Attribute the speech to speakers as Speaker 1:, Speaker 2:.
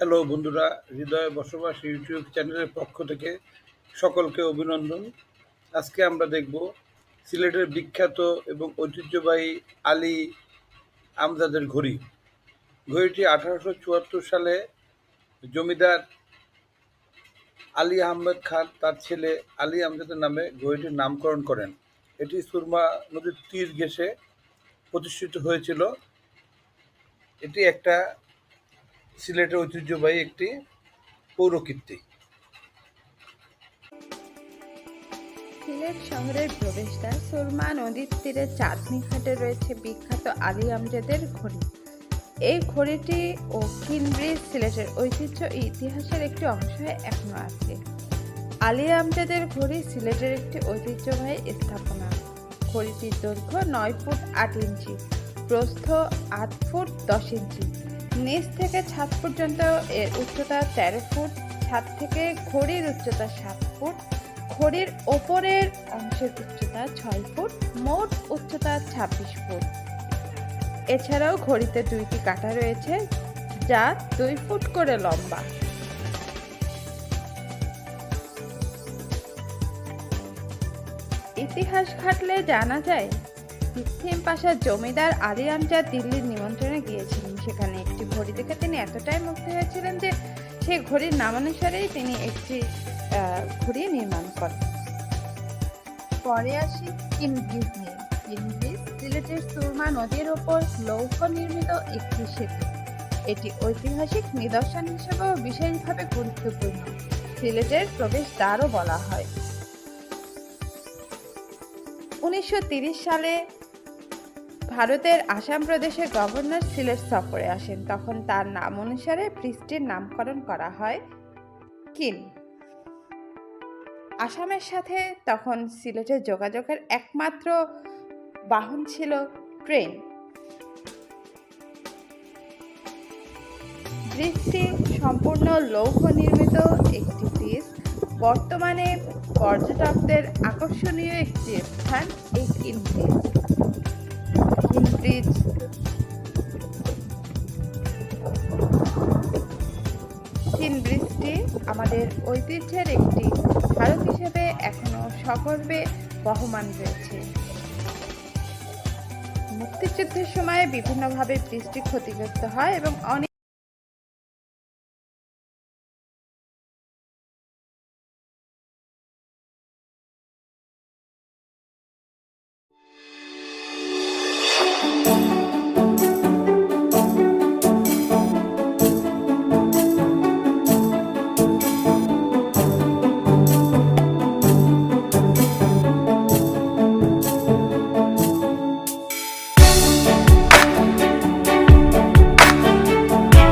Speaker 1: Hello বন্ধুরা। হৃদয়ে বসবাস ইউটিউব চ্যানেলের পক্ষ থেকে সকলকে অভিনন্দন। আজকে আমরা দেখব সিলেটের বিখ্যাত এবং ঐতিহ্যবাহী আলী আমজাদের ঘড়ি। ঘড়িটি আঠারোশো চুয়াত্তর সালে জমিদার আলী আহমেদ খান, তার ছেলে আলী আমজাদের নামে ঘড়িটির নামকরণ করেন। এটি সুরমা নদীর তীর ঘেঁষে প্রতিষ্ঠিত হয়েছিল। এটি একটা সিলেটের ঐতিহ্যবাহী একটি পৌরকীর্তি।
Speaker 2: সিলেট শহরের প্রবেশদ্বার সুরমা নদীর তীরে চাঁদনি ঘাটে রয়েছে বিখ্যাত আলী আমজাদের ঘড়ি। এই ঘড়িটি ও কিনব্রিজ সিলেটের ঐতিহ্য ইতিহাসের একটি অংশ এখনও আছে। আলী আমজাদের ঘড়ি সিলেটের একটি ঐতিহ্যবাহী স্থাপনা। ঘড়িটির দৈর্ঘ্য নয় ফুট আট ইঞ্চি, প্রস্থ আট ফুট দশ ইঞ্চি। নিচ থেকে ছাদ পর্যন্ত এর উচ্চতা তেরো ফুট ছাদ থেকে ঘড়ির উচ্চতা সাত ফুট, ঘড়ির ওপরের অংশের উচ্চতা ছয় ফুট, মোট উচ্চতা ছাব্বিশ ফুট। এছাড়াও ঘড়িতে দুইটি কাঁটা রয়েছে, যা দুই ফুট করে লম্বা। ইতিহাস ঘাটলে জানা যায় পশ্চিম পাশার জমিদার আলী দিল্লির নিমন্ত্রণে গিয়েছিলেন। সেখানে একটি ঘড়ি দেখে তিনি এতটাই মুগ্ধ হয়েছিলেন যে সেই ঘড়ির নামানুসারেই তিনি একটি ঘড়ি নির্মাণ করেন। পরে আসি কিনব্রিজ সিলেটের সুরমা নদীর ওপর লৌহ নির্মিত একটি সেতু। এটি ঐতিহাসিক নিদর্শন হিসেবেও বিশেষভাবে গুরুত্বপূর্ণ। সিলেটের প্রবেশদ্বারও বলা হয়। উনিশশো সালে ভারতের আসাম প্রদেশের গভর্নর সিলেট সফরে আসেন। তখন তার নাম অনুসারে ব্রিজটির নামকরণ করা হয় কিন আসামের সাথে তখন সিলেটের যোগাযোগের একমাত্র বাহন ছিল ট্রেন ব্রিজটি সম্পূর্ণ লৌহ নির্মিত একটি ব্রিজ বর্তমানে পর্যটকদের আকর্ষণীয় একটি স্থান এই কিন ব্রিজ ব্রিজ কিন ব্রিজটি আমাদের ঐতিহ্যের একটি স্মারক হিসেবে এখনও সগর্বে বহমান রয়েছে। মুক্তিযুদ্ধের সময় বিভিন্নভাবে বৃষ্টি ক্ষতিগ্রস্ত হয় এবং অনেক